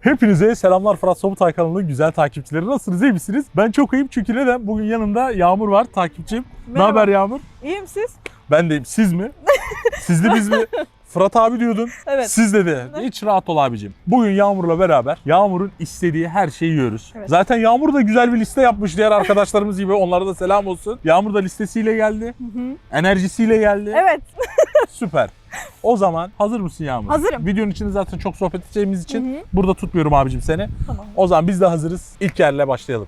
Hepinize selamlar Fırat Sobutay kanalının güzel takipçileri. Nasılsınız iyi misiniz? Ben çok iyiyim çünkü neden? Bugün yanımda Yağmur var takipçim. Ne Merhaba. haber Yağmur? İyiyim siz? Ben deyim. Siz mi? Siz de biz mi? Fırat abi diyordun. Evet. Siz dedi. Hiç rahat ol abicim. Bugün Yağmur'la beraber Yağmur'un istediği her şeyi yiyoruz. Evet. Zaten Yağmur da güzel bir liste yapmış diğer arkadaşlarımız gibi. Onlara da selam olsun. Yağmur da listesiyle geldi. Hı hı. Enerjisiyle geldi. Evet. Süper. O zaman hazır mısın Yağmur? Hazırım. Videonun içinde zaten çok sohbet edeceğimiz için Hı hı. burada tutmuyorum abicim seni. Tamam. O zaman biz de hazırız. İlk yerle başlayalım.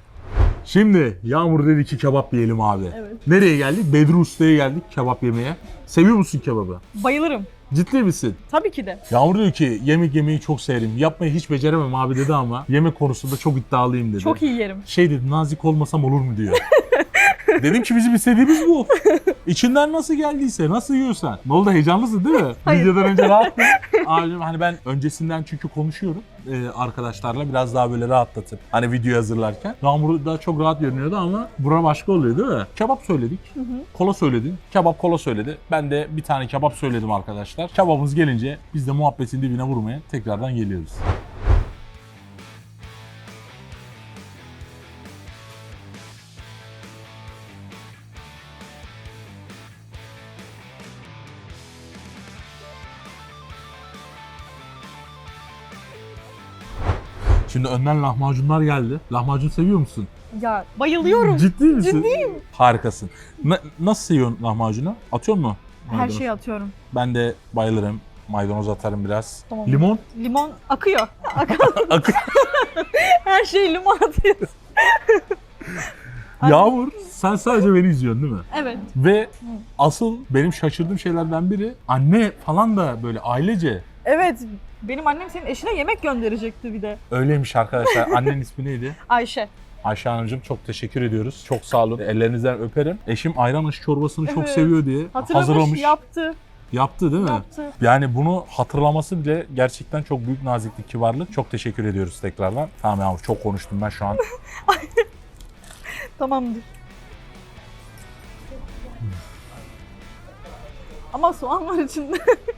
Şimdi Yağmur dedi ki kebap yiyelim abi. Evet. Nereye geldik? Bedru Usta'ya geldik kebap yemeye. Seviyor musun kebabı? Bayılırım. Ciddi misin? Tabii ki de. Yağmur diyor ki yemek yemeyi çok severim. Yapmayı hiç beceremem abi dedi ama yemek konusunda çok iddialıyım dedi. Çok iyi yerim. Şey dedi nazik olmasam olur mu diyor. Dedim ki bizim istediğimiz bu. İçinden nasıl geldiyse, nasıl yiyorsan. Ne oldu heyecanlısın değil mi? Hayır. Videodan önce rahattın. Abicim hani ben öncesinden çünkü konuşuyorum e, arkadaşlarla biraz daha böyle rahatlatıp hani video hazırlarken. Yağmur da çok rahat görünüyordu ama bura başka oluyor değil mi? Kebap söyledik. Kola söyledin. Kebap kola söyledi. Ben de bir tane kebap söyledim arkadaşlar. Kebabımız gelince biz de muhabbetin dibine vurmaya tekrardan geliyoruz. Şimdi önden lahmacunlar geldi. Lahmacun seviyor musun? Ya bayılıyorum. Ciddi misin? Ciddiyim. Harikasın. Na- nasıl seviyorsun lahmacunu? Atıyor mu? Her şeyi atıyorum. Ben de bayılırım. Maydanoz atarım biraz. Tamam. Limon? Limon akıyor. Akıyor. Akı- Her şeyi limon atıyoruz. Anne. Yağmur sen sadece beni izliyorsun değil mi? Evet. Ve asıl benim şaşırdığım şeylerden biri anne falan da böyle ailece Evet. Benim annem senin eşine yemek gönderecekti bir de. öyleymiş arkadaşlar. Annenin ismi neydi? Ayşe. Ayşe Hanımcığım çok teşekkür ediyoruz. Çok sağ olun. Ellerinizden öperim. Eşim ayran aşı çorbasını çok Evet. seviyor diye Hatırlamış, hazırlamış. yaptı. Yaptı değil mi? Yaptı. Yani bunu hatırlaması bile gerçekten çok büyük naziklik, kibarlık. Çok teşekkür ediyoruz tekrardan. Tamam Yağmur çok konuştum ben şu an. Tamamdır. Ama soğan var içinde.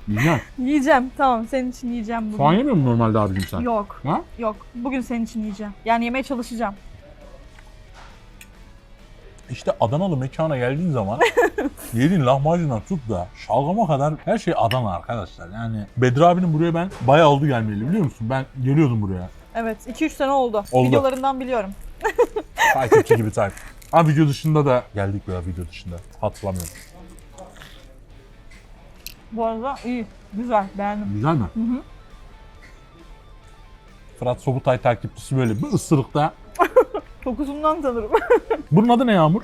Yiyeceğim. yiyeceğim. Tamam senin için yiyeceğim bugün. Soğan yemiyor musun normalde abicim sen? Yok. Ha? Yok. Bugün senin için yiyeceğim. Yani yemeye çalışacağım. İşte Adanalı mekana geldiğin zaman yediğin lahmacundan tut da şalgama kadar her şey Adana arkadaşlar. Yani Bedri abinin buraya ben bayağı oldu gelmeyeli biliyor musun? Ben geliyordum buraya. Evet. 2-3 sene oldu. Oldu. Videolarından biliyorum. Takipçi gibi takip. Ha video dışında da geldik ya video dışında. Hatırlamıyorum. Bu arada iyi. Güzel. Beğendim. Güzel mi? Hı hı. Fırat Sobutay takipçisi böyle bir ısırıkta. Kokusundan tanırım. Bunun adı ne Yağmur?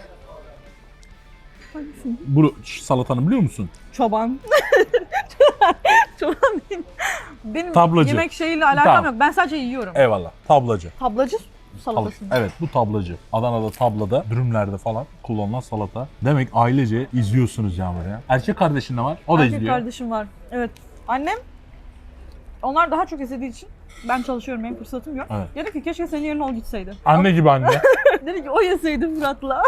Bu salatanı biliyor musun? Çoban. Çoban değil. Benim Tablacı. yemek şeyiyle alakam Tamam. yok. Ben sadece yiyorum. Eyvallah. Tablacı. Tablacı Salatasını. Evet bu tablacı. Adana'da tablada, dürümlerde falan kullanılan salata. Demek ailece izliyorsunuz Yağmur ya. Erkek kardeşin de var. O da Erkek izliyor. kardeşim var. Evet. Annem onlar daha çok izlediği için ben çalışıyorum benim fırsatım yok. Evet. Dedi ki keşke senin yerine o gitseydi. Anne gibi anne. Dedi ki o yeseydi Fırat'la.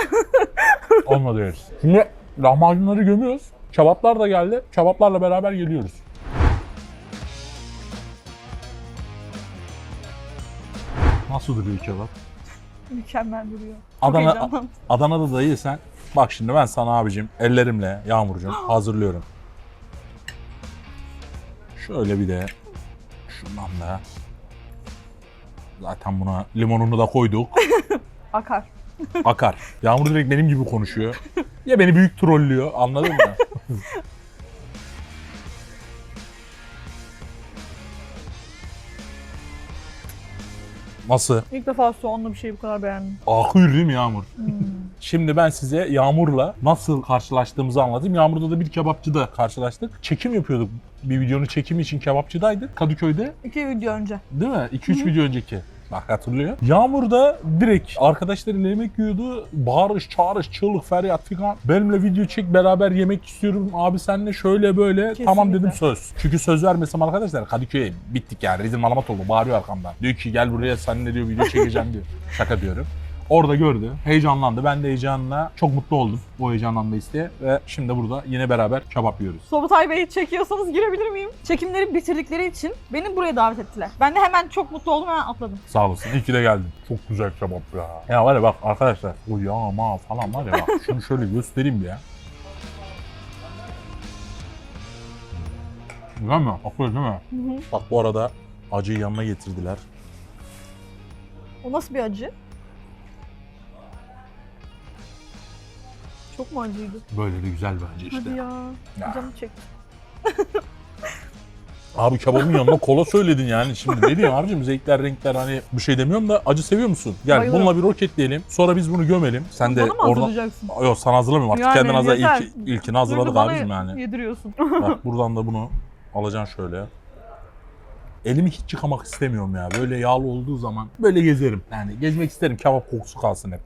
Olma diyoruz. Şimdi lahmacunları gömüyoruz. Kebaplar da geldi. Kebaplarla beraber geliyoruz. Nasıl duruyor kebap? Mükemmel duruyor. Çok Adana, heyecanlandım. Adana'da da yesen bak şimdi ben sana abicim ellerimle Yağmurcuğum hazırlıyorum. Şöyle bir de şundan da zaten buna limonunu da koyduk. Akar. Akar. Yağmur direkt benim gibi konuşuyor. Ya beni büyük trollüyor anladın mı? Nasıl? İlk defa soğanlı bir şey bu kadar beğendim. Akıyor değil mi Yağmur? Hmm. Şimdi ben size Yağmur'la nasıl karşılaştığımızı anlatayım. Yağmur'da da bir kebapçıda karşılaştık. Çekim yapıyorduk. Bir videonun çekimi için kebapçıdaydık Kadıköy'de. İki video önce. Değil mi? 2-3 video önceki. Bak hatırlıyor. Yağmur da direkt arkadaşlarıyla yemek yiyordu. Bağırış, çağırış, çığlık, feryat filan. Benimle video çek beraber yemek istiyorum. Abi senle şöyle böyle. Kesinlikle. Tamam dedim söz. Çünkü söz vermesem arkadaşlar Kadıköy'e bittik yani. Rezil malamat oldu. Bağırıyor arkamdan. Diyor ki gel buraya seninle diyor video çekeceğim diyor. Şaka diyorum. Orada gördü. Heyecanlandı. Ben de heyecanla çok mutlu oldum. O heyecanlandı isteye. Ve şimdi burada yine beraber kebap yiyoruz. Sobutay Bey'i çekiyorsanız girebilir miyim? Çekimleri bitirdikleri için beni buraya davet ettiler. Ben de hemen çok mutlu oldum hemen atladım. Sağ olasın. İyi ki de geldin. Çok güzel kebap ya. Ya var ya bak arkadaşlar. O yağma falan var ya bak. Şunu şöyle göstereyim bir ya. Güzel mi? Akıyor değil mi? Bak bu arada acıyı yanına getirdiler. O nasıl bir acı? Çok mu acıydı? Böyle de güzel acı işte. Hadi ya. Ya. Canım çekti. Abi kebabın yanına kola söyledin yani. Şimdi ne diyeyim abicim zevkler renkler hani bir şey demiyorum da acı seviyor musun? Gel Bayılıyorum. bununla bir roketleyelim. Sonra biz bunu gömelim. Sen de Bana mı oradan... hazırlayacaksın? Yok sana hazırlamıyorum artık. Yani Kendin hazır. yeter. İlk, ilkini hazırladık da bana abicim yani. Yediriyorsun. Bak buradan da bunu alacaksın şöyle. Elimi hiç yıkamak istemiyorum ya. Böyle yağlı olduğu zaman böyle gezerim. Yani gezmek isterim. Kebap kokusu kalsın hep.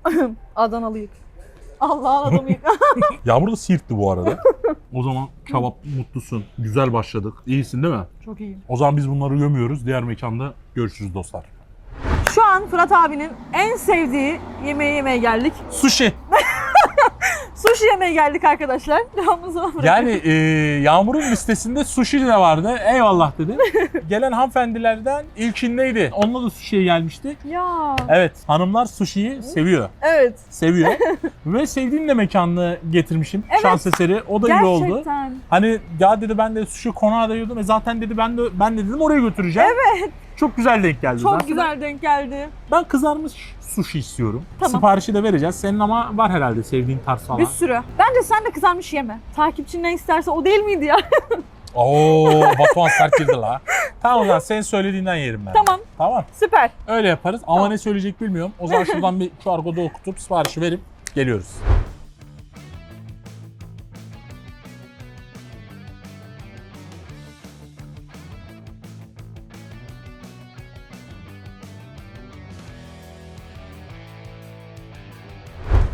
Adanalıyık. Allah'ın adamıyık. Yağmur da siirtti bu arada. O zaman kebap mutlusun. Güzel başladık. İyisin değil mi? Çok iyi. O zaman biz bunları gömüyoruz. Diğer mekanda görüşürüz dostlar. Şu an Fırat abinin en sevdiği yemeği yemeye geldik. Sushi. Sushi yemeye geldik arkadaşlar. Devamlı zaman bırakın. Yani e, Yağmur'un listesinde sushi de vardı. Eyvallah dedi. Gelen hanımefendilerden ilkindeydi. Onunla da sushi'ye gelmiştik. Ya. Evet hanımlar sushi'yi seviyor. Evet. Seviyor. Ve sevdiğim de mekanını getirmişim. Evet. Şans eseri. O da iyi oldu. Gerçekten. Hani ya dedi ben de sushi konağı da yiyordum. E zaten dedi ben de ben de dedim oraya götüreceğim. Evet. Çok güzel denk geldi. Çok zaten. güzel denk geldi. Ben kızarmış sushi istiyorum. Tamam. Siparişi de vereceğiz. Senin ama var herhalde sevdiğin tarz falan. Bir sürü. Bence sen de kızarmış yeme. Takipçin ne isterse o değil miydi ya? Oo Batuhan sert girdi la. Tamam zaman senin söylediğinden yerim ben. tamam. Tamam. Süper. Öyle yaparız. Ama Tamam. ne söyleyecek bilmiyorum. O zaman şuradan bir QR kodu okutup siparişi verip geliyoruz.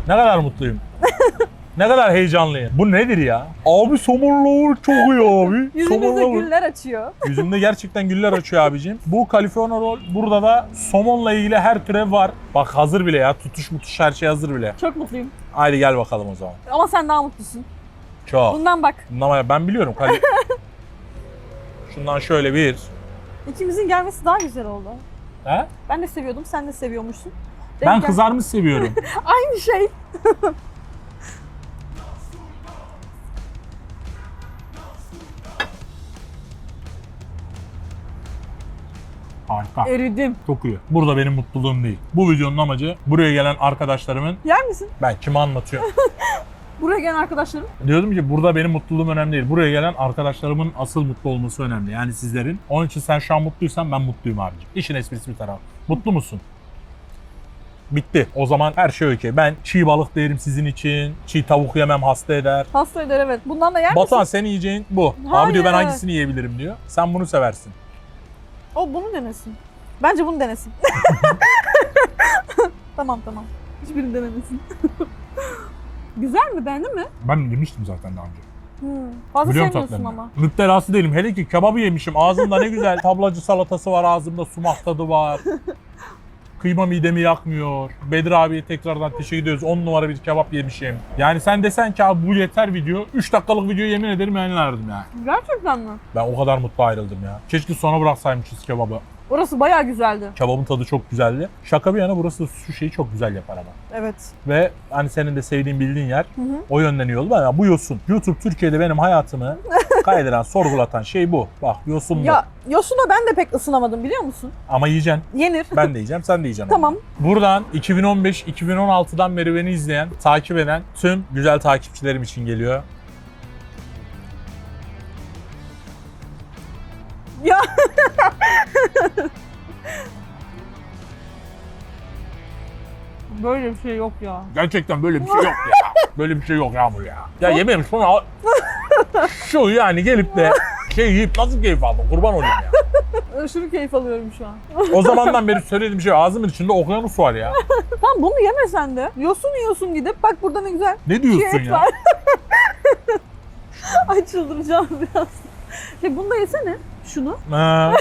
Ne kadar mutluyum. ne kadar heyecanlıyım. Bu nedir ya? Abi somonlu çok iyi abi. Yüzümüzde güller açıyor. Yüzümde gerçekten güller açıyor abicim. Bu California roll burada da somonla ilgili her türev var. Bak hazır bile ya. Tutuş mutuş her şey hazır bile. Çok mutluyum. Haydi gel bakalım o zaman. Ama sen daha mutlusun. Çok. Bundan bak. Ama ben biliyorum. Kali... Şundan şöyle bir. İkimizin gelmesi daha güzel oldu. He? Ben de seviyordum, sen de seviyormuşsun. Ben Denk kızarmış seviyorum. Aynı şey. Harika. Eridim. Çok iyi. Burada benim mutluluğum değil. Bu videonun amacı buraya gelen arkadaşlarımın Yer misin? ben kime anlatıyorum? Buraya gelen arkadaşlarım. Diyordum ki burada benim mutluluğum önemli değil. Buraya gelen arkadaşlarımın asıl mutlu olması önemli. Yani sizlerin. Onun için sen şu an mutluysan ben mutluyum abicim. İşin esprisi bir taraf. Mutlu musun? Bitti. O zaman her şey okey. Ben çiğ balık derim sizin için. Çiğ tavuk yemem hasta eder. Hasta eder evet. Bundan da yer Batuhan misin? senin yiyeceğin bu. Hayır. Abi diyor ben hangisini yiyebilirim diyor. Sen bunu seversin. O bunu denesin. Bence bunu denesin. tamam tamam. Hiçbirini denemesin. Güzel mi? Beğendin mi? Ben yemiştim zaten daha önce. Hmm. Fazla Biliyorum sevmiyorsun tatlarını. ama. Müptelası değilim. Hele ki kebabı yemişim. Ağzımda ne güzel tablacı salatası var ağzımda. Sumak tadı var. Kıyma midemi yakmıyor. Bedir abiye tekrardan teşekkür ediyoruz. 10 numara bir kebap yemişim. Yani sen desen ki abi bu yeter video. 3 dakikalık video yemin ederim yayınlardım yani. Gerçekten mi? Ben o kadar mutlu ayrıldım ya. Keşke sona bıraksaymışız kebabı. Orası bayağı güzeldi. Kebabın tadı çok güzeldi. Şaka bir yana burası şu şeyi çok güzel yapar ama. Evet. Ve hani senin de sevdiğin bildiğin yer Hı hı. o yönden iyi oldu. Ama bu yosun. YouTube Türkiye'de benim hayatımı kaydıran, sorgulatan şey bu. Bak yosun bu. Ya Yosun'a ben de pek ısınamadım biliyor musun? Ama yiyeceksin. Yenir. Ben de yiyeceğim, sen de yiyeceksin. tamam. Buradan 2015-2016'dan beri beni izleyen, takip eden tüm güzel takipçilerim için geliyor. Ya Böyle bir şey yok ya. Gerçekten böyle bir şey yok ya. Böyle bir şey yok Yağmur ya. Ya yemeğim sonra şu yani gelip de şey yiyip nasıl keyif aldın kurban olayım ya. Aşırı keyif alıyorum şu an. O zamandan beri söylediğim şey ağzımın içinde okyanus var ya. Tamam bunu yemesen de. Yosun yiyorsun gidip. Bak burada ne güzel. Ne diyorsun et ya? var. Ay çıldıracağım biraz. Ya bunu da yesene. Şunu. Ha,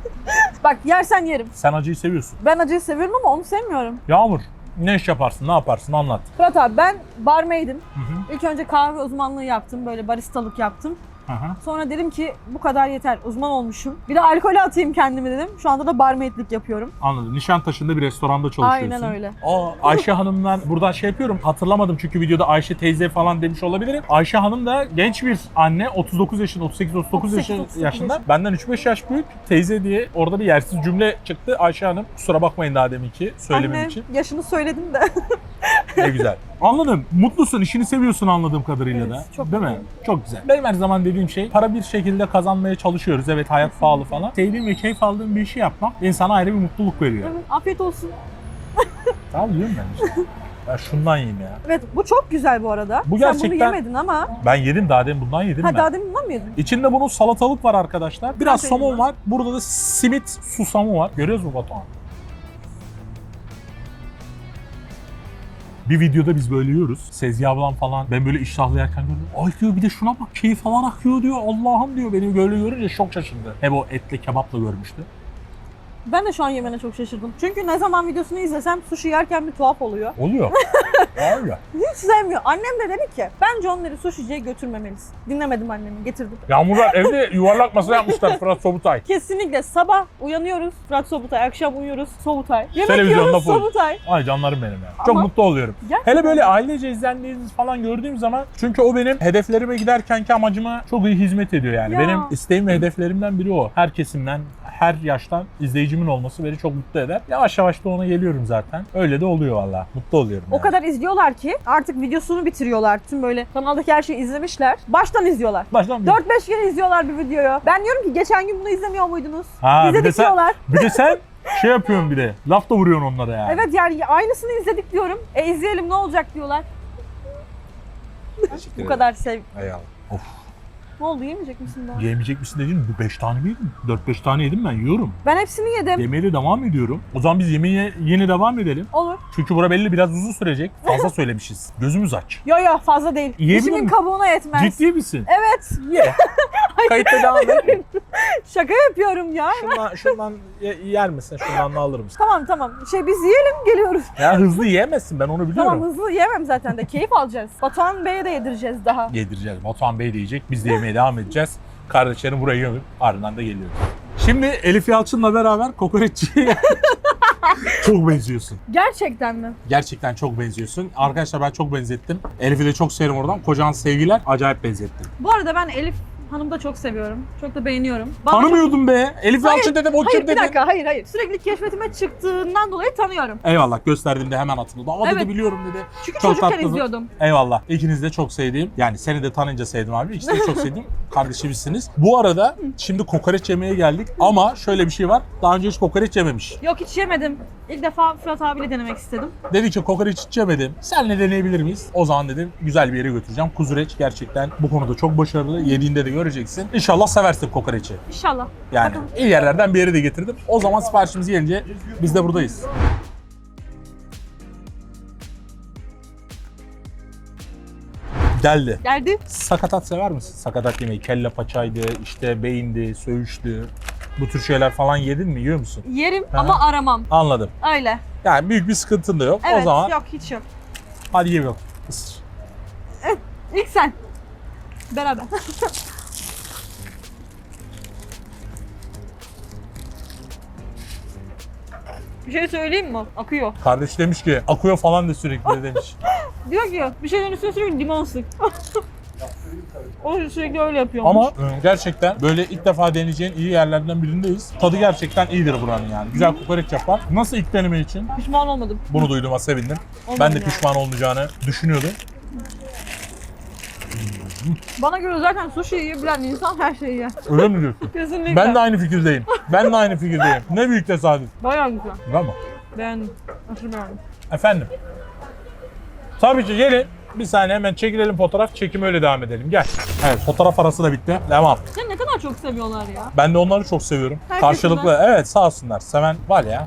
Bak yersen yerim. sen acıyı seviyorsun. Ben acıyı seviyorum ama onu sevmiyorum. Yağmur Ne iş yaparsın, ne yaparsın anlat. Fırat abi ben barmaid'im. Hı hı. İlk önce kahve uzmanlığı yaptım. Böyle baristalık yaptım. Hı. Sonra dedim ki bu kadar yeter. Uzman olmuşum. Bir de alkole atayım kendimi dedim. Şu anda da barmaidlik yapıyorum. Anladım. Nişantaşı'nda bir restoranda çalışıyorsun. Aynen öyle. Aa, Ayşe Hanım'dan buradan şey yapıyorum. Hatırlamadım çünkü videoda Ayşe teyze falan demiş olabilirim. Ayşe Hanım da genç bir anne. 39 yaşında, 38-39 38, yaşı- 38 yaşında. yaş. Benden 3-5 yaş büyük. Teyze diye orada bir yersiz cümle çıktı. Ayşe Hanım kusura bakmayın daha deminki söylemem Anne için. yaşını söyledim de. Ne güzel. Anladım. Mutlusun, işini seviyorsun anladığım kadarıyla Evet, da. çok Değil mi? Çok güzel. Benim her zaman dediğim şey para bir şekilde kazanmaya çalışıyoruz. Evet hayat pahalı falan. Sevdiğim ve keyif aldığım bir işi yapmak insana ayrı bir mutluluk veriyor. Evet, Afiyet olsun. Tamam diyorum ben işte. Ya şundan yiyeyim ya. Evet bu çok güzel bu arada. Bu Sen gerçekten- bunu yemedin ama. Ben yedim daha demin bundan yedim Ha ben. daha demin bundan mı yedin? İçinde bunun salatalık var arkadaşlar. Biraz Aferin somon var. Burada da simit susamı var. Görüyoruz mu Batuhan? Bir videoda biz böyle yiyoruz. Sezgi ablam falan ben böyle iştahlı yerken görüyorum. Ay diyor bir de şuna bak keyif falan akıyor diyor. Allah'ım diyor beni böyle görünce çok şaşırdı. Hep o etle kebapla görmüştü. Ben de şu an yemene çok şaşırdım. Çünkü ne zaman videosunu izlesem sushi yerken bir tuhaf oluyor. Oluyor. Öyle. Hiç sevmiyor. Annem de dedi ki bence onları sushiciye götürmemelisin. Dinlemedim annemi getirdim. Yağmurlar evde yuvarlak masa yapmışlar Fırat Sobutay. Kesinlikle sabah uyanıyoruz Fırat Sobutay, akşam uyuyoruz Sobutay. Yemek yiyoruz full. Sobutay. Ay canlarım benim ya. Çok Ama- mutlu oluyorum. Gerçekten. Hele böyle ailece izlendiğiniz falan gördüğüm zaman çünkü o benim hedeflerime giderkenki amacıma çok iyi hizmet ediyor yani. Ya. Benim isteğim ve hedeflerimden biri o. Her kesimden, her yaştan izleyicimin olması beni çok mutlu eder. Yavaş yavaş da ona geliyorum zaten. Öyle de oluyor valla. Mutlu oluyorum O yani. kadar izliyorlar ki artık videosunu bitiriyorlar. Tüm böyle kanaldaki her şeyi izlemişler. Baştan izliyorlar. Baştan bir... 4-5 kere izliyorlar bir videoyu. Ben diyorum ki geçen gün bunu izlemiyor muydunuz? Ha, bir de İzledik sen- diyorlar. Bir de sen şey yapıyorsun bir de. Laf da vuruyorsun onlara yani. Evet yani aynısını izledik diyorum. E izleyelim ne olacak diyorlar. Bu kadar sev. Eyvallah. Of. Ne oldu yemeyecek misin daha? Yemeyecek misin dedin. Bu 5 tane mi yedin? 4-5 tane yedim ben yiyorum. Ben hepsini yedim. Yemeğe de devam ediyorum. O zaman biz yemeğe yeni devam edelim. Olur. Çünkü bura belli biraz uzun sürecek. Fazla söylemişiz. Gözümüz aç. Yo yo fazla değil. Yiyebilir Dişimin miyim? kabuğuna yetmez. Ciddi misin? Evet. Kayıtta devam et. Şaka yapıyorum ya. Şundan, şundan ye- yer misin? Şundan da alır mısın? Tamam tamam. Şey biz yiyelim geliyoruz. Ya hızlı yiyemezsin ben onu biliyorum. Tamam hızlı yemem zaten de. Keyif alacağız. Batuhan Bey'e de yedireceğiz daha. Yedireceğiz. Batuhan Bey de yiyecek. Biz de yemeye devam edeceğiz. Kardeşlerim buraya gömüp ardından da geliyoruz. Şimdi Elif Yalçın'la beraber kokoreççiye çok benziyorsun. Gerçekten mi? Gerçekten çok benziyorsun. Arkadaşlar ben çok benzettim. Elif'i de çok severim oradan. Kocan sevgiler. Acayip benzettim. Bu arada ben Elif Hanım'ı da çok seviyorum. Çok da beğeniyorum. Bana Tanımıyordum be. Elif Hayır, Yalçın dedim o Hayır kim bir dedim. dakika hayır hayır. Sürekli keşfetime çıktığından dolayı tanıyorum. Eyvallah gösterdiğimde hemen atıldı. Dedi Evet. biliyorum dedi. Çünkü Çok çocukken tatlı. izliyordum. Eyvallah. İkiniz de çok sevdiğim. Yani seni de tanınca sevdim abi. İkinizi de çok sevdiğim kardeşimizsiniz. Bu arada şimdi kokoreç yemeye geldik. Ama şöyle bir şey var. Daha önce hiç kokoreç yememiş. Yok hiç yemedim. İlk defa Fırat abiyle denemek istedim. Dedi ki kokoreç hiç yemedim. Senle deneyebilir miyiz? O zaman dedim güzel bir yere götüreceğim. Kuzureç gerçekten bu konuda çok başarılı. Yediğinde de göreceksin. İnşallah seversin kokoreçi. İnşallah. Yani Bakalım. iyi yerlerden bir yere de getirdim. O zaman siparişimiz gelince biz de buradayız. Geldi. Geldi. Sakatat sever misin? Sakatat yemeği. Kelle paçaydı, işte beyindi, söğüştü. Bu tür şeyler falan yedin mi? Yiyor musun? Yerim Aha. ama aramam. Anladım. Öyle. Yani büyük bir sıkıntın da yok. Evet o zaman yok hiç yok. hadi ye yok. Isır. İlk sen. Beraber. bir şey söyleyeyim mi? Akıyor. Kardeş demiş ki akıyor falan da sürekli demiş. Diyor ki bir şeylerin üstüne sürekli limon sık. o sürekli öyle yapıyormuş. Ama e, gerçekten böyle ilk defa deneyeceğin iyi yerlerden birindeyiz. Tadı gerçekten iyidir buranın yani. Güzel kokoreç yapar. Nasıl ilk deneme için? Pişman olmadım. Bunu duyduğuma sevindim. Olmadım Ben de yani. pişman olmayacağını düşünüyordum. Bana göre zaten sushi yiyebilen insan her şeyi yer. Öyle mi diyorsun? Kesinlikle. Ben de aynı fikirdeyim. Ben de aynı fikirdeyim. Ne büyük tesadüf. Bayağı güzel. Değil mi? Beğendim. Aşırı beğendim. Efendim. Tabii ki gelin. Bir saniye hemen çekilelim fotoğraf. Çekim öyle devam edelim. Gel. Evet fotoğraf arası da bitti. Devam. Seni ne kadar çok seviyorlar ya. Ben de onları çok seviyorum. Herkes Karşılıklı. Evet sağ olsunlar. Seven var ya.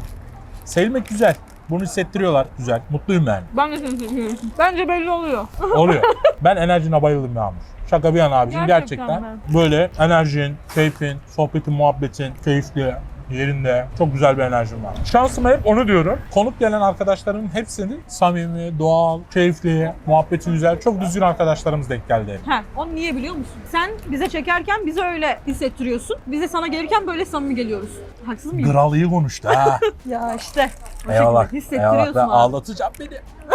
Sevilmek güzel. Bunu hissettiriyorlar. Güzel. Mutluyum yani. Ben de seni seviyorum. Bence belli oluyor. Oluyor. ben enerjine bayıldım Yağmur. Şaka bir yana abicim Gerçekten gerçekten. Böyle enerjin, keyfin, sohbetin, muhabbetin, keyifli. yerinde. Çok güzel bir enerjim var. Şansıma hep onu diyorum. Konuk gelen arkadaşlarımın hepsinin samimi, doğal, keyifli, muhabbeti güzel, çok düzgün arkadaşlarımız denk geldi. Ha, onu niye biliyor musun? Sen bize çekerken bize öyle hissettiriyorsun. Biz de sana gelirken böyle samimi geliyoruz. Haksız mıyım? Kral iyi konuştu ha. Ya işte. O Eyvallah. şekilde hissettiriyorsun Eyvallah. Ben abi. ağlatacağım beni.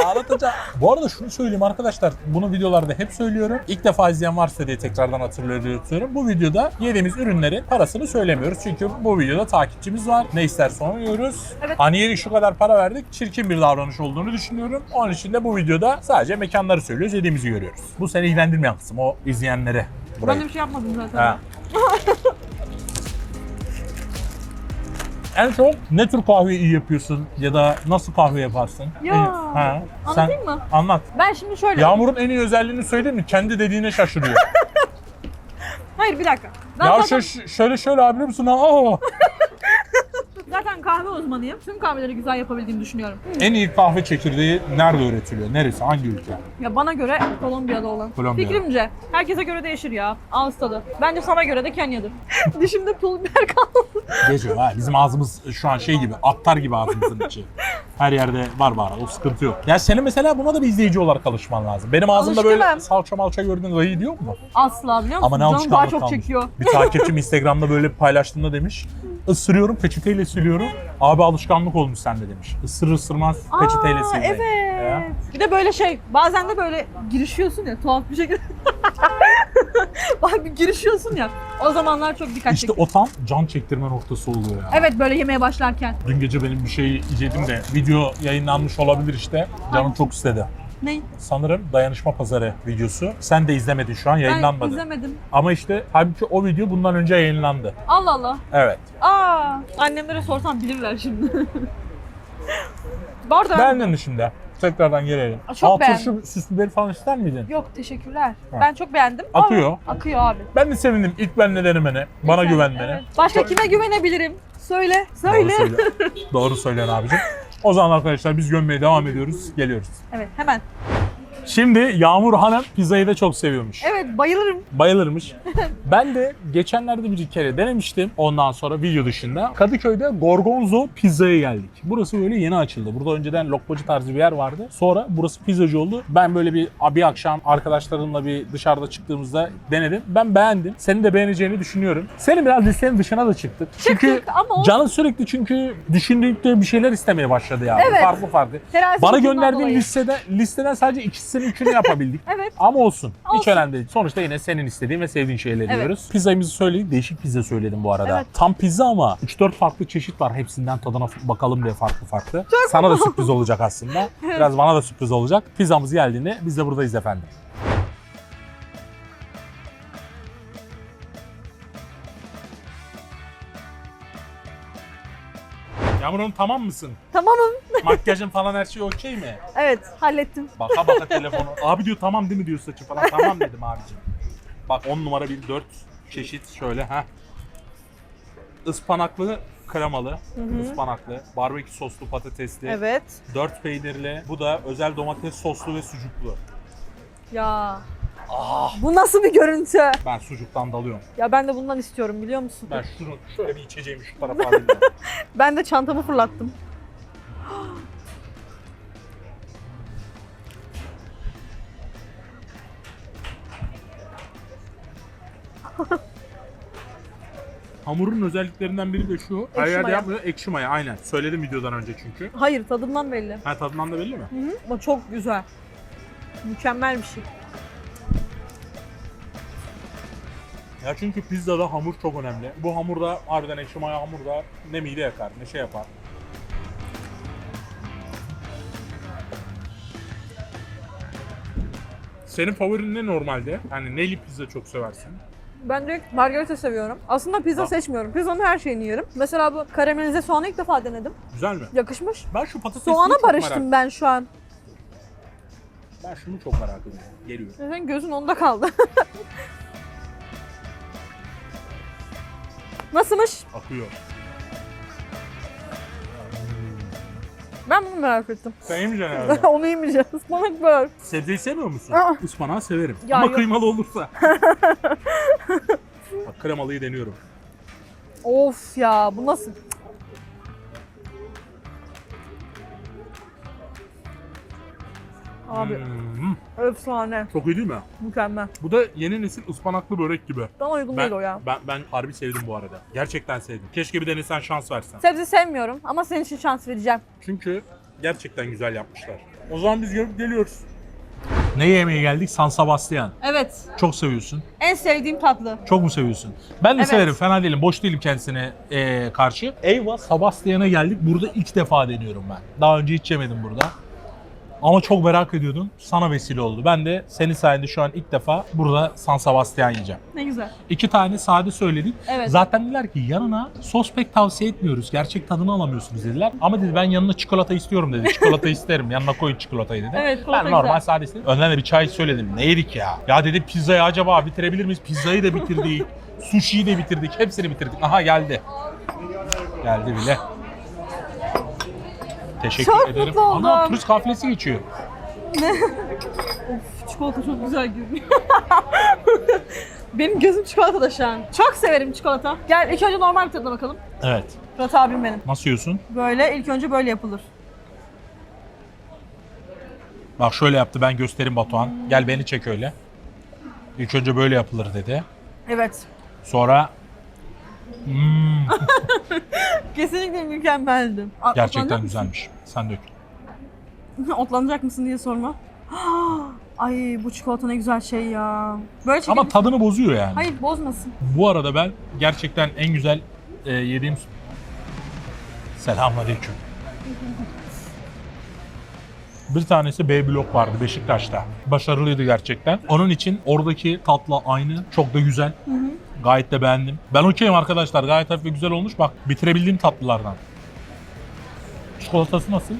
Ağlatacağım. Bu arada şunu söyleyeyim arkadaşlar. Bunu videolarda hep söylüyorum. İlk defa izleyen varsa diye tekrardan hatırlatıyorum. Bu videoda yediğimiz ürünlerin parasını söylemiyoruz. Çünkü bu videoda takipçimiz var. Ne isterse onu yiyoruz. Evet. Hani yedik şu kadar para verdik. Çirkin bir davranış olduğunu düşünüyorum. Onun için de bu videoda sadece mekanları söylüyoruz. Yediğimizi görüyoruz. Bu seni ilgilendirmeyen kısım. O izleyenlere. Ben Burayı. de bir şey yapmadım zaten. Ha. en çok ne tür kahve iyi yapıyorsun ya da nasıl kahve yaparsın? Ya, En- ha. Sen Anlatayım mı? anlat. Ben şimdi şöyle... Yağmur'un en iyi özelliğini söyleyeyim mi? Kendi dediğine şaşırıyor. Hayır bir dakika. Ben ya zaten, şö- şöyle şöyle abi biliyor musun? Aa! Kahve uzmanıyım. Tüm kahveleri güzel yapabildiğimi düşünüyorum. en iyi kahve çekirdeği nerede üretiliyor? Neresi? Hangi ülke? Ya bana göre Kolombiya'da olan. Kolombiya. Fikrimce. Herkese göre değişir ya. Ağız tadı. Bence sana göre de Kenya'dır. Dişimde pul biber kaldı. Geçiyor ha. Bizim ağzımız şu an şey gibi, aktar gibi ağzımızın içi. Her yerde var var. O sıkıntı yok. Ya senin mesela buna da bir izleyici olarak alışman lazım. Benim ağzımda böyle Alışkınım. salça malça gördüğün dayı diyor mu? Asla biliyor musun? Ama ne Canım daha alışkanlık çok kalmış. çekiyor. Bir takipçim Instagram'da böyle paylaştığında demiş. Isırıyorum peçeteyle siliyorum. Abi alışkanlık olmuş sende demiş. Isırır ısırmaz peçeteyle Aa, sil. evet. Bir de böyle şey, bazen de böyle girişiyorsun ya tuhaf bir şekilde. Bak bir girişiyorsun ya. O zamanlar çok dikkat İşte çekiyor. o tam can çektirme noktası oluyor ya. Evet böyle yemeye başlarken. Dün gece benim bir şey yiyecektim de video yayınlanmış olabilir işte. Canım çok istedi. Ne? Sanırım Dayanışma Pazarı videosu. Sen de izlemedin şu an Ben yayınlanmadı. izlemedim. Ama işte halbuki o video bundan önce yayınlandı. Allah Allah. Evet. Aa, annemlere sorsam bilirler şimdi. Arada Beğendin mi şimdi? Tekrardan gelelim. Aa, çok Altı beğendim. şu süs biberi falan ister miydin? Yok teşekkürler. Ha. Ben çok beğendim. Akıyor. Aa, akıyor abi. Ben de sevindim ilk benle denemene, bana Lütfen, güvenmene. evet. Başka kime güvenebilirim? Söyle. Söyle. Doğru söyle. Doğru söyleyen abicim. O zaman arkadaşlar biz gömmeye devam ediyoruz. Geliyoruz. Evet hemen. Şimdi Yağmur Hanım pizzayı da çok seviyormuş. Evet bayılırım. Bayılırmış. ben de geçenlerde bir kere denemiştim. Ondan sonra video dışında. Kadıköy'de Gorgonzo pizzaya geldik. Burası böyle yeni açıldı. Burada önceden lokmacı tarzı bir yer vardı. Sonra burası pizzacı oldu. Ben böyle bir bir akşam arkadaşlarımla bir dışarıda çıktığımızda denedim. Ben beğendim. Senin de beğeneceğini düşünüyorum. Senin biraz listenin dışına da çıktık. Çünkü Çıktık ama o canın sürekli çünkü düşündükçe bir şeyler istemeye başladı ya. Evet. Farklı farklı. terazi Bana gönderdiğin listede, listeden sadece ikisini üçünü yapabildik. Evet. Ama olsun. Hiç Olsun. önemli değil. Sonuçta yine senin istediğin ve sevdiğin şeyleri Evet. yiyoruz. Pizzamızı söyledik. Değişik pizza söyledim bu arada. Evet. Tam pizza ama 3-4 farklı çeşit var. Hepsinden tadına bakalım diye farklı farklı. Sana da sürpriz olacak aslında. Biraz bana da sürpriz olacak. Pizzamız geldiğinde biz de buradayız efendim. Yağmur Hanım tamam mısın? Tamamım. Makyajın falan her şey okey mi? Evet hallettim. Baka baka telefonu. Abi diyor tamam değil mi diyor saçı falan. Tamam dedim abicim. Bak 10 numara bir 4 çeşit şöyle ha. Ispanaklı kremalı, ıspanaklı, barbekü soslu patatesli, Evet. 4 peynirli, bu da özel domates soslu ve sucuklu. Ya. Ah Bu nasıl bir görüntü? ben sucuktan dalıyorum. Ya ben de bundan istiyorum biliyor musun? Ben şunu şöyle bir içeceğimi şu tarafa alayım. ben. Ben de çantamı fırlattım. Hamurun özelliklerinden biri de şu. Her Ekşi yerde maya. yapmıyor. Ekşi maya aynen. Söyledim videodan önce çünkü. Hayır tadından belli. Ha tadından da belli mi? Hı hı. Ama çok güzel. Mükemmel bir şey. Ya çünkü pizzada hamur çok önemli. Bu hamurda harbiden ekşi maya hamurda ne mide yakar ne şey yapar. Senin favorin ne normalde? Yani neli pizza çok seversin? Ben direkt margarita seviyorum. Aslında pizza Ha. seçmiyorum. Pizzanın her şeyini yerim. Mesela bu karamelize soğanı ilk defa denedim. Güzel mi? Yakışmış. Ben şu patatesli Soğana çok barıştım merak ben şu an. Ben şunu çok merak ediyorum. Geliyor. Senin gözün onda kaldı. Nasılmış? Akıyor. Ben bunu merak ettim. Sen yemeyeceksin herhalde. Onu yemeyeceğiz. Ispanak var. Sebzeyi sevmiyor musun? Aa. Ispanağı severim. Ya Ama yok. kıymalı olursa. Bak kremalıyı deniyorum. Of ya bu nasıl? Abi Hmm, efsane. çok iyi değil mi? Mükemmel. Bu da yeni nesil ıspanaklı börek gibi. Bana uygun değil o ya. Ben, ben harbi sevdim bu arada. Gerçekten sevdim. Keşke bir denesen şans versen. Sebze sevmiyorum ama senin için şans vereceğim. Çünkü gerçekten güzel yapmışlar. O zaman biz görüp geliyoruz. Ne yemeğe geldik? San Sebastian. Evet. Çok seviyorsun. En sevdiğim tatlı. Çok mu seviyorsun? Ben de Evet. severim. Fena değilim. Boş değilim kendisine eee, karşı. Eyvah Sebastian'a geldik. Burada ilk defa deniyorum ben. Daha önce hiç yemedim burada. Ama çok merak ediyordum. Sana vesile oldu. Ben de senin sayende şu an ilk defa burada San Sebastian yiyeceğim. Ne güzel. İki tane sade söyledik. Evet. Zaten dediler ki yanına sos pek tavsiye etmiyoruz. Gerçek tadını alamıyorsunuz dediler. Ama dedi ben yanına çikolata istiyorum dedi. Çikolata isterim. Yanına koyun çikolatayı dedi. Evet, Ben normal güzel. sade istedim. Önden de bir çay söyledim. Ne yedik ya? Ya dedi pizzayı acaba bitirebilir miyiz? Pizzayı da bitirdik. Sushi'yi de bitirdik. Hepsini bitirdik. Aha geldi. Geldi bile. Teşekkür Çok ederim. mutlu oldum. Ama turist kafilesi geçiyor. Of çikolata çok güzel görünüyor. benim gözüm çikolatada şu an. Çok severim çikolata. Gel ilk önce normal bir tadına bakalım. Evet. Fırat abim benim. Nasıl yiyorsun? Böyle ilk önce böyle yapılır. Bak şöyle yaptı ben göstereyim Batuhan. Gel beni çek öyle. İlk önce böyle yapılır dedi. Evet. Sonra Hmm, Kesinlikle mükemmeldi. At- gerçekten otlanacak güzelmiş. Sen dök. mısın? Otlanacak mısın diye sorma. Ay bu çikolata ne güzel şey ya. Böyle çekim... Ama tadını bozuyor yani. Hayır bozmasın. Bu arada ben gerçekten en güzel e, yediğim... Selamünaleyküm. Bir tanesi B blok vardı Beşiktaş'ta. Başarılıydı gerçekten. Onun için oradaki tatla aynı. Çok da güzel. Gayet de beğendim. Ben okeyim arkadaşlar. Gayet hafif ve güzel olmuş. Bak bitirebildiğim tatlılardan. Çikolatası nasıl?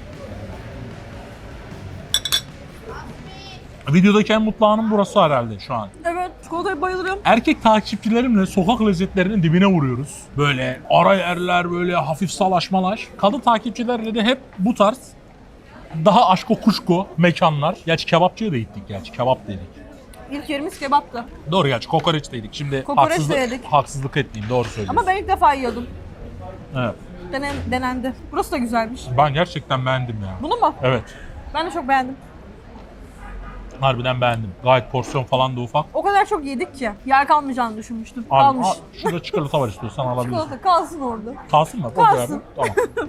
Videodaki en mutlu anım burası herhalde şu an. Evet çikolataya bayılırım. Erkek takipçilerimle sokak lezzetlerinin dibine vuruyoruz. Böyle ara yerler, böyle hafif salaşmalaş. Kadın takipçilerle de hep bu tarz daha aşko kuşko mekanlar. Gerçi kebapçıya da gittik gerçi. Kebap da yedik. İlk yerimiz kebaptı. Doğru gerçi kokoreç de yedik. Şimdi Kokoreç de haksızlık, yedik. haksızlık etmeyeyim. Doğru söylüyorsun. Ama ben ilk defa yiyordum. Evet. Denen, denendi. Burası da güzelmiş. Ben gerçekten beğendim ya. Bunu mu? Evet. Ben de çok beğendim. Harbiden beğendim. Gayet porsiyon falan da ufak. O kadar çok yedik ki yer kalmayacağını düşünmüştüm. Abi, Kalmış. al, şurada çikolata var istiyorsan alabilirsin. Çikolata kalsın orada. Kalsın mı? Kalsın. Tamam.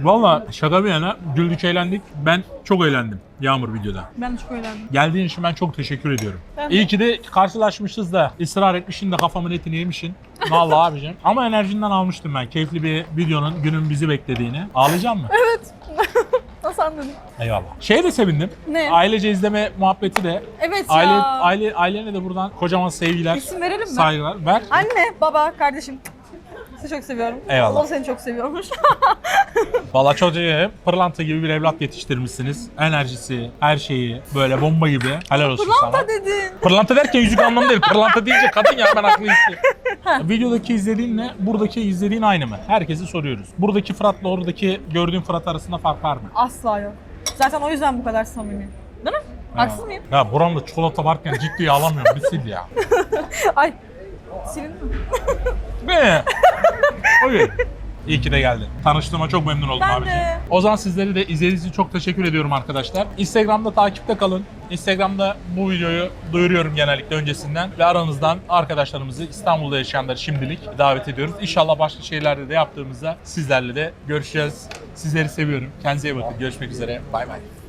Valla şaka bir yana güldük eğlendik. Ben çok eğlendim Yağmur videoda. Ben çok eğlendim. Geldiğin için ben çok teşekkür ediyorum. Ben. İyi ki de karşılaşmışız da ısrar etmişsin de kafamın etini yemişsin. Vallahi abicim. Ama enerjinden almıştım ben. Keyifli bir videonun günün bizi beklediğini. Ağlayacak mı? Nasıl anladın? Eyvallah. Şeye de sevindim. Ne? Ailece izleme muhabbeti de. Evet Aile, ya. aile, ailene de buradan kocaman sevgiler, İsim verelim mi? saygılar. Ver. Anne, baba, kardeşim. Sizi çok seviyorum. Eyvallah. O seni çok seviyormuş. Valla çocuğu pırlanta gibi bir evlat yetiştirmişsiniz. Enerjisi, her şeyi böyle bomba gibi. Helal olsun sana. Pırlanta dedin. Pırlanta derken yüzük anlamı değil. Pırlanta deyince kadın ya ben aklı gitti. Videodaki izlediğinle buradaki izlediğin aynı mı? Herkesi soruyoruz. Buradaki Fırat'la oradaki gördüğün Fırat arasında fark var mı? Asla yok. Zaten o yüzden bu kadar samimi. Değil mi? Haksız mıyım? Ya buramda çikolata varken ciddiye alamıyorum. Bir sil ya. Ay. Silin mi? Be. Okey. İyi ki de geldin. Tanıştığıma çok memnun oldum Ben abiciğim. de. O zaman sizleri de izlediğiniz için çok teşekkür ediyorum arkadaşlar. Instagram'da takipte kalın. Instagram'da bu videoyu duyuruyorum genellikle öncesinden. Ve aranızdan arkadaşlarımızı İstanbul'da yaşayanları şimdilik davet ediyoruz. İnşallah başka şeylerde de yaptığımızda sizlerle de görüşeceğiz. Sizleri seviyorum. Kendinize iyi bakın. Görüşmek üzere. Bay bay.